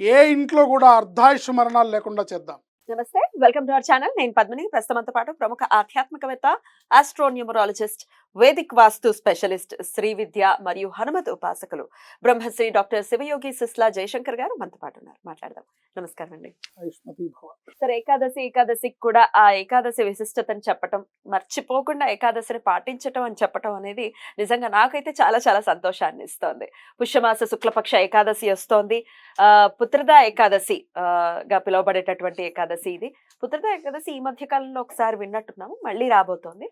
ఏ ఇంట్లో కూడా అర్ధాయుష్ మరణాలు లేకుండా చేద్దాం. నమస్తే వెల్కమ్ టు అవర్ ఛానల్. నేను పద్మిని ప్రస్తుతంతో పాటు ప్రముఖ ఆధ్యాత్మికవేత్త astronumerologist Vedic vastu specialist Shri విద్య మరియు హనుమత్ ఉపాసకులు బ్రహ్మశ్రీ డాక్టర్ శివయోగి సిస్లా జయశంకర్ గారు మనతో పాటు ఉన్నారు. మాట్లాడదాం. నమస్కారం అండి. సరే ఏకాదశి ఏకాదశికి కూడా ఆ ఏకాదశి విశిష్టతని చెప్పటం మర్చిపోకుండా ఏకాదశిని పాటించటం అని చెప్పటం అనేది నిజంగా నాకైతే చాలా చాలా సంతోషాన్ని ఇస్తోంది. పుష్యమాస శుక్లపక్ష ఏకాదశి వస్తోంది. ఆ పుత్రద ఏకాదశి గా పిలువబడేటటువంటి ఏకాదశి ఇది. పుత్రద ఏకాదశి ఈ మధ్య కాలంలో ఒకసారి విన్నట్టున్నాము మళ్ళీ రాబోతోంది.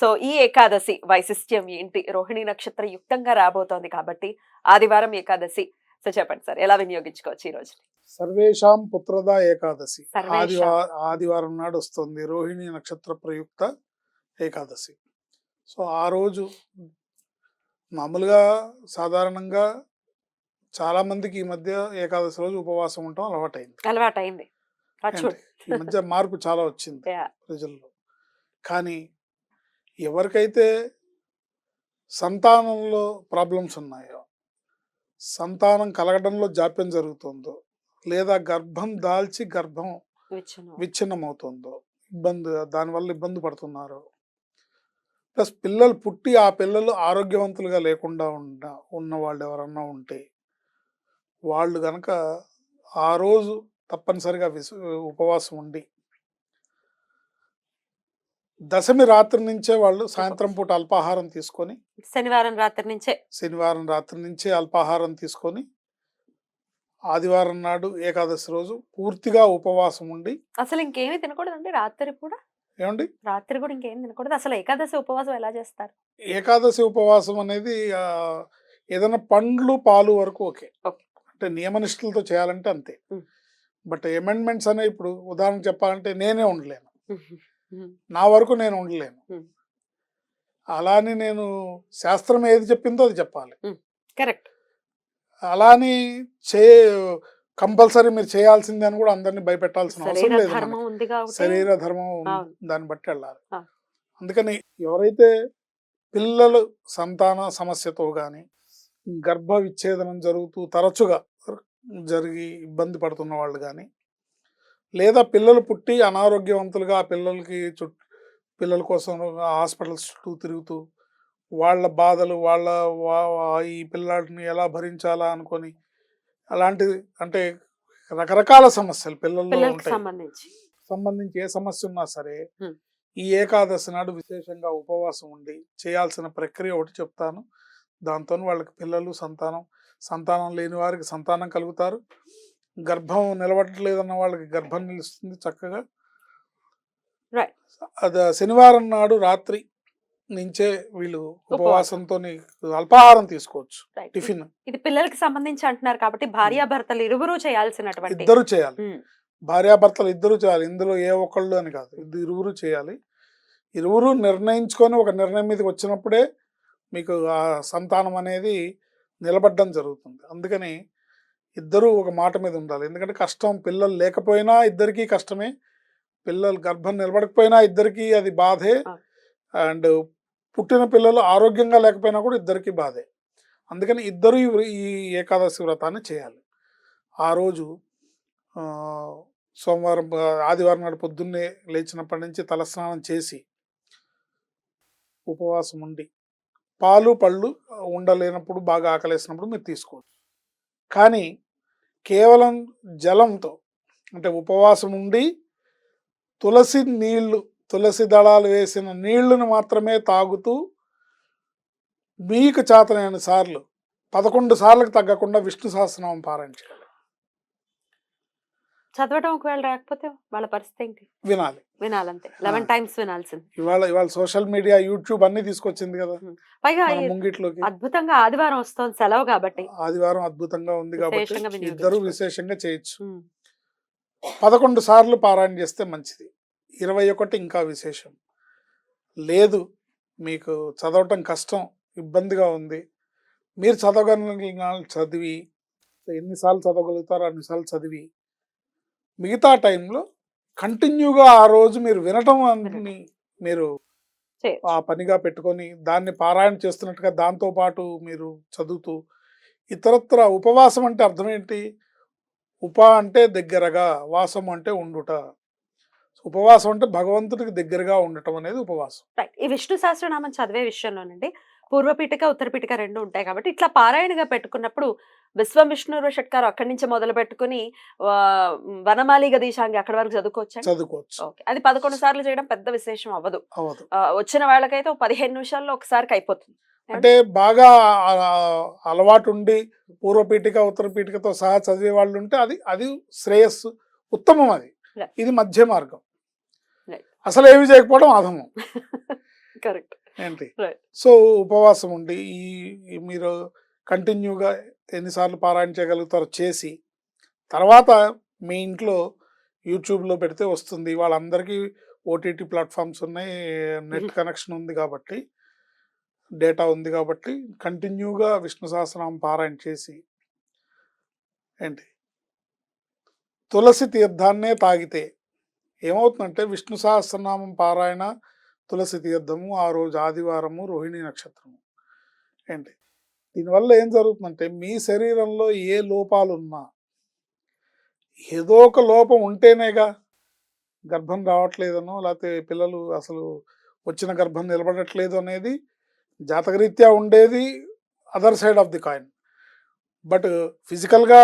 సో ఈ ఏకాదశి వైశిష్ట్యం ఏంటి? రోహిణి నక్షత్ర యుక్తంగా రాబోతోంది కాబట్టి ఆదివారం ఏకాదశి. సో చెప్పండి సార్ ఎలా వినియోగించుకోవచ్చు ఈ రోజు సర్వేషాం పుత్రద ఏకాదశి. ఆదివారం నాడు వస్తుంది రోహిణి నక్షత్ర ప్రయుక్త ఏకాదశి. సో ఆ రోజు మామూలుగా సాధారణంగా చాలా మందికి ఈ మధ్య ఏకాదశి రోజు ఉపవాసం ఉండటం అలవాటైంది. అలవాటు అయింది ఏంటి? ఈ మధ్య మార్పు చాలా వచ్చింది. ప్రజల్లో. కానీ ఎవరికైతే సంతానంలో ప్రాబ్లమ్స్ ఉన్నాయో సంతానం కలగడంలో జాప్యం జరుగుతుందో లేదా గర్భం దాల్చి గర్భం విచ్ఛిన్నం. అవుతుందో ఇబ్బంది దానివల్ల ఇబ్బంది పడుతున్నారు ప్లస్ పిల్లలు పుట్టి ఆ పిల్లలు ఆరోగ్యవంతులుగా లేకుండా ఉన్న ఉన్న వాళ్ళు ఎవరన్నా ఉంటే వాళ్ళు గనక ఆ రోజు తప్పనిసరిగా విసు ఉపవాసం ఉండి దశమి రాత్రి నుంచే వాళ్ళు సాయంత్రం పూట అల్పాహారం తీసుకొని శనివారం రాత్రి నుంచే. శనివారం రాత్రి నుంచే అల్పాహారం తీసుకొని ఆదివారం నాడు ఏకాదశి రోజు పూర్తిగా ఉపవాసం ఉండి అసలు ఇంకేమీ తినకూడదండి రాత్రి కూడా ఏమండి? రాత్రి కూడా ఇంకేం తినకూడదు. అసలు ఏకాదశి ఉపవాసం ఎలా చేస్తారు? ఏకాదశి ఉపవాసం అనేది ఆ, ఏదైనా పండ్లు పాలు వరకు ఓకే. ఓకే. అంటే నియమనిష్టలతో చేయాలంటే అంతే. ఉం. బట్ అమెండ్మెంట్స్ అనే ఇప్పుడు ఉదాహరణ చెప్పాలంటే నేనే ఉండలేను. నా వరకు నేను ఉండలేను. అలాని నేను శాస్త్రం ఏది చెప్పిందో అది చెప్పాలి. కరెక్ట్. అలాని చే కంపల్సరీ మీరు చేయాల్సిందే అని కూడా అందరినీ భయపెట్టాల్సిన అవసరం లేదు శరీర ధర్మం. దాన్ని బట్టి వెళ్ళాలి. అందుకని ఎవరైతే పిల్లలు సంతాన సమస్యతో కానీ గర్భ విచ్ఛేదనం జరుగుతూ తరచుగా జరిగి ఇబ్బంది పడుతున్న వాళ్ళు కానీ లేదా పిల్లలు పుట్టి అనారోగ్యవంతులుగా ఆ పిల్లలకి చుట్టూ పిల్లల కోసం హాస్పిటల్స్ చుట్టూ తిరుగుతూ వాళ్ళ బాధలు వాళ్ళ ఈ పిల్లాడిని ఎలా భరించాలా అనుకొని అలాంటి అంటే రకరకాల సమస్యలు పిల్లల్లో ఉంటాయి. సంబంధించి. ఏ సమస్య ఉన్నా సరే. ఈ ఏకాదశి నాడు విశేషంగా ఉపవాసం ఉండి చేయాల్సిన ప్రక్రియ ఒకటి చెప్తాను. దాంతో వాళ్ళకి పిల్లలు సంతానం సంతానం లేని వారికి సంతానం కలుగుతారు. గర్భం నిలబడట్లేదన్న వాళ్ళకి గర్భం నిలుస్తుంది చక్కగా. అది శనివారం నాడు రాత్రి నుంచే వీళ్ళు ఉపవాసంతో అల్పాహారం తీసుకోవచ్చు. టిఫిన్. ఇది పిల్లలకి సంబంధించి అంటున్నారు కాబట్టి భార్యాభర్తలు ఇరువురు చేయాల్సినటువంటి ఇద్దరు చేయాలి. ఉమ్. భార్యాభర్తలు ఇద్దరు చేయాలి. ఇందులో ఏ ఒక్కళ్ళు అని కాదు. ఇద్దరు ఇరువురు చేయాలి. ఇరువురు నిర్ణయించుకొని ఒక నిర్ణయం మీదకి వచ్చినప్పుడే మీకు ఆ సంతానం అనేది నిలబడడం జరుగుతుంది. అందుకని ఇద్దరు ఒక మాట మీద ఉండాలి. ఎందుకంటే కష్టం పిల్లలు లేకపోయినా ఇద్దరికీ కష్టమే. పిల్లలు గర్భం నిలబడకపోయినా ఇద్దరికీ అది బాధే. అండ్ పుట్టిన పిల్లలు ఆరోగ్యంగా లేకపోయినా కూడా ఇద్దరికీ బాధే. అందుకని ఇద్దరు ఈ ఏకాదశి వ్రతాన్ని చేయాలి. ఆ రోజు సోమవారం ఆదివారం నాడు పొద్దున్నే లేచినప్పటి నుంచి తలస్నానం చేసి ఉపవాసం ఉండి పాలు పళ్ళు ఉండలేనప్పుడు బాగా ఆకలేసినప్పుడు మీరు తీసుకోవచ్చు. కానీ కేవలం జలంతో అంటే ఉపవాసం ఉండి తులసి నీళ్ళు తులసి దళాలు వేసిన నీళ్ళను మాత్రమే తాగుతూ మీకు చేతనైన సార్లు పదకొండు సార్లకు తగ్గకుండా విష్ణు సహస్రనామం పారాయణ చేయాలి. చదవడం ఒకవేళ రాకపోతే వాళ్ళ పరిస్థితి ఏంటి? వినాలి. వినాలంతే. లెవెన్ టైమ్స్ వినాల్సింది. ఇవాళ ఇవాళ సోషల్ మీడియా యూట్యూబ్ అన్ని తీసుకొచ్చింది కదా. పైగా ముంగిట్లోకి. అద్భుతంగా ఆదివారం వస్తుంది సెలవు కాబట్టి. ఆదివారం అద్భుతంగా ఉంది కాబట్టి. ఇద్దరు విశేషంగా చేయొచ్చు. పదకొండు సార్లు పారాయణ చేస్తే మంచిది. ఇరవై ఒకటి ఇంకా విశేషం. లేదు మీకు చదవటం కష్టం ఇబ్బందిగా ఉంది. మీరు చదవగలిగిన చదివి ఎన్నిసార్లు చదవగలుగుతారో అన్నిసార్లు చదివి మిగతా టైంలో కంటిన్యూగా ఆ రోజు మీరు వినటం అని మీరు. ఆ పనిగా పెట్టుకొని దాన్ని పారాయణ చేస్తున్నట్టుగా దాంతో పాటు మీరు చదువుతూ ఇతరత్ర ఉపవాసం అంటే అర్థం ఏంటి ఉప అంటే దగ్గరగా వాసం అంటే ఉండుట. ఉపవాసం అంటే భగవంతుడికి దగ్గరగా ఉండటం అనేది ఉపవాసం. ఈ విష్ణు సహస్రనామం చదివే విషయంలోనండి. పూర్వపీఠిక ఉత్తరపీఠిక రెండు ఉంటాయి కాబట్టి ఇట్లా పారాయణగా పెట్టుకున్నప్పుడు విశ్వం విష్ణు షట్కారు అక్కడి నుంచి మొదలు పెట్టుకుని వనమాలి గదీశాంగి అక్కడి వరకు చదువుకోవచ్చు చదువుకోవచ్చు. ఓకే. అది పదకొండు సార్లు చేయడం పెద్ద విశేషం అవ్వదు. వచ్చిన వాళ్ళకైతే పదిహేను నిమిషాల్లో ఒకసారికి అయిపోతుంది. అంటే బాగా అలవాటు ఉండి పూర్వపీఠిక ఉత్తరపీఠికతో సహా చదివే వాళ్ళు ఉంటే అది అది శ్రేయస్సు ఉత్తమం అది. ఇది మధ్య మార్గం. అసలు ఏమి చేయకపోవడం అధమం కరెక్ట్. ఏంటి. సో ఉపవాసం ఉండి ఈ ఈ మీరు కంటిన్యూగా ఎన్నిసార్లు పారాయణ చేయగలుగుతారో చేసి తర్వాత మీ ఇంట్లో యూట్యూబ్లో పెడితే వస్తుంది. వాళ్ళందరికీ ఓటీటీ ప్లాట్ఫామ్స్ ఉన్నాయి. నెట్ కనెక్షన్ ఉంది కాబట్టి డేటా ఉంది కాబట్టి కంటిన్యూగా విష్ణు సహస్రనామం పారాయణ చేసి ఏంటి? తులసి తీర్థాన్నే తాగితే ఏమవుతుందంటే విష్ణు సహస్రనామం పారాయణ తులసి తీర్థము ఆ రోజు ఆదివారము రోహిణి నక్షత్రము. ఏంటి? దీనివల్ల ఏం జరుగుతుందంటే మీ శరీరంలో ఏ లోపాలు ఉన్నా ఏదో ఒక లోపం ఉంటేనేగా గర్భం రావట్లేదనో లేకపోతే పిల్లలు అసలు వచ్చిన గర్భం నిలబడట్లేదు అనేది జాతకరీత్యా ఉండేది other side of the coin. But ఫిజికల్గా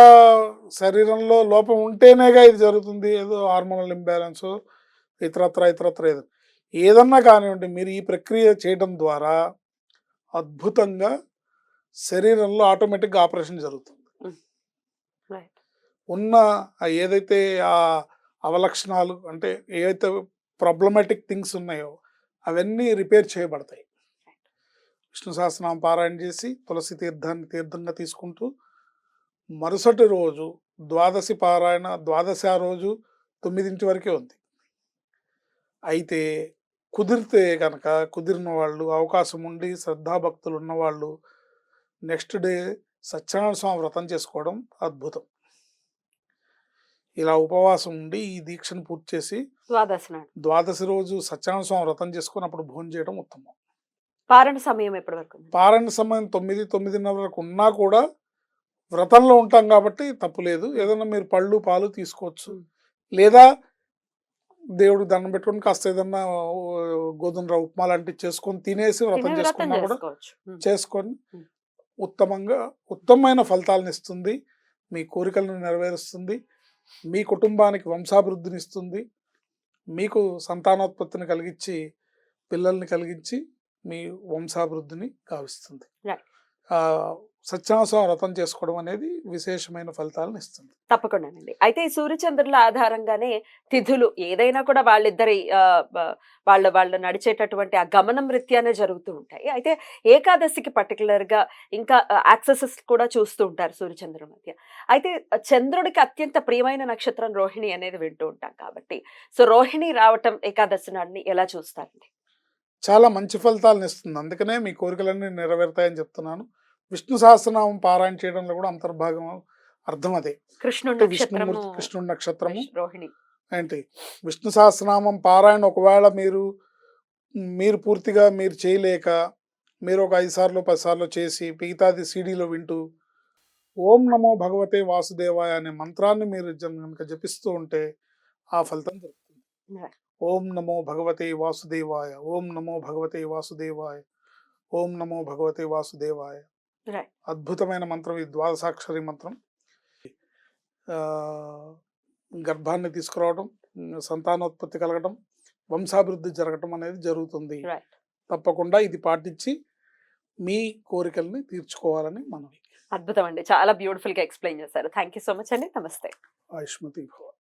శరీరంలో లోపం ఉంటేనేగా ఇది జరుగుతుంది ఏదో హార్మోనల్ ఇంబ్యాలెన్స్ ఇతరత్ర ఇతరత్ర ఏదో. ఏదన్నా కానివ్వండి మీరు ఈ ప్రక్రియ చేయడం ద్వారా అద్భుతంగా శరీరంలో ఆటోమేటిక్గా ఆపరేషన్ జరుగుతుంది. ఉన్న ఏదైతే ఆ అవలక్షణాలు అంటే ఏదైతే ప్రాబ్లమాటిక్ థింగ్స్ ఉన్నాయో అవన్నీ రిపేర్ చేయబడతాయి. విష్ణు సహస్రనామం పారాయణ చేసి తులసి తీర్థాన్ని తీర్థంగా తీసుకుంటూ మరుసటి రోజు ద్వాదశి పారాయణ ద్వాదశి ఆ రోజు తొమ్మిదింటి వరకే ఉంది. అయితే కుదిరితే కనుక కుదిరిన వాళ్ళు అవకాశం ఉండి శ్రద్ధాభక్తులు ఉన్నవాళ్ళు నెక్స్ట్ డే సత్యనారాయణ స్వామి వ్రతం చేసుకోవడం అద్భుతం. ఇలా ఉపవాసం ఉండి ఈ దీక్షను పూర్తి చేసి ద్వాదశి నాడు. ద్వాదశి రోజు సత్యనారాయణ స్వామి వ్రతం చేసుకుని అప్పుడు భోజనం చేయడం ఉత్తమం. పారణ సమయం ఎప్పటి వరకు ఉంది? పారాయణ సమయం తొమ్మిది తొమ్మిదిన్నర వరకు ఉన్నా కూడా వ్రతంలో ఉంటాం కాబట్టి తప్పు లేదు ఏదైనా మీరు పళ్ళు పాలు తీసుకోవచ్చు. లేదా దేవుడికి దండం పెట్టుకొని కాస్త ఏదన్నా గోధుమ రవ్వ ఉప్మా లాంటివి చేసుకొని తినేసి వ్రతం చేసుకున్నా కూడా. చేసుకొని. ఉత్తమంగా ఉత్తమమైన ఫలితాలను ఇస్తుంది. మీ కోరికలను నెరవేరుస్తుంది. మీ కుటుంబానికి వంశాభివృద్ధిని ఇస్తుంది. మీకు సంతానోత్పత్తిని కలిగించి పిల్లల్ని కలిగించి మీ వంశాభివృద్ధిని గావిస్తుంది. సత్యనారాయణ వ్రతం చేసుకోవడం అనేది విశేషమైన ఫలితాలను ఇస్తుంది. తప్పకుండానండి అయితే ఈ సూర్యచంద్రుల ఆధారంగానే తిథులు ఏదైనా కూడా వాళ్ళిద్దరి వాళ్ళ వాళ్ళు నడిచేటటువంటి ఆ గమనం రీత్యానే జరుగుతూ ఉంటాయి. అయితే ఏకాదశికి పర్టికులర్గా ఇంకా యాక్సెసెస్ కూడా చూస్తూ ఉంటారు సూర్యచంద్రుల మధ్య. అయితే చంద్రుడికి అత్యంత ప్రియమైన నక్షత్రం రోహిణి అనేది వింటూ ఉంటాం కాబట్టి సో రోహిణి రావటం ఏకాదశి నాడిని ఎలా చూస్తారండి? చాలా మంచి ఫలితాలను ఇస్తుంది. అందుకనే మీ కోరికలన్నీ నెరవేరుతాయని చెప్తున్నాను. విష్ణు సహస్రనామం పారాయణ చేయడంలో కూడా అంతర్భాగం అర్థం అదే. కృష్ణుడి విష్ణుమూర్తి కృష్ణుడి నక్షత్రము. రోహిణి ఏంటి? విష్ణు సహస్రనామం పారాయణ ఒకవేళ మీరు మీరు పూర్తిగా మీరు చేయలేక మీరు ఒక ఐదు సార్లు పది సార్లు చేసి మిగతాది సీడీలో వింటూ ఓం నమో భగవతే వాసుదేవాయ అనే మంత్రాన్ని మీరు కనుక జపిస్తూ ఉంటే ఆ ఫలితం దొరుకుతుంది. ఓం నమో భగవతే వాసుదేవాయ ఓం నమో భగవతే వాసుదేవాయ ఓం నమో భగవతే వాసుదేవాయ. అద్భుతమైన మంత్రం ఈ ద్వాదశాక్షరి మంత్రం. గర్భాన్ని తీసుకురావడం సంతానోత్పత్తి కలగడం వంశాభివృద్ధి జరగటం అనేది జరుగుతుంది. తప్పకుండా ఇది పాటించి మీ కోరికల్ని తీర్చుకోవాలని మనవి. అద్భుతం అండి. చాలా బ్యూటిఫుల్గా ఎక్స్ప్లెయిన్ చేశారు. థ్యాంక్ యూ సో మచ్ అండి. నమస్తే. ఆయుష్మతి భవ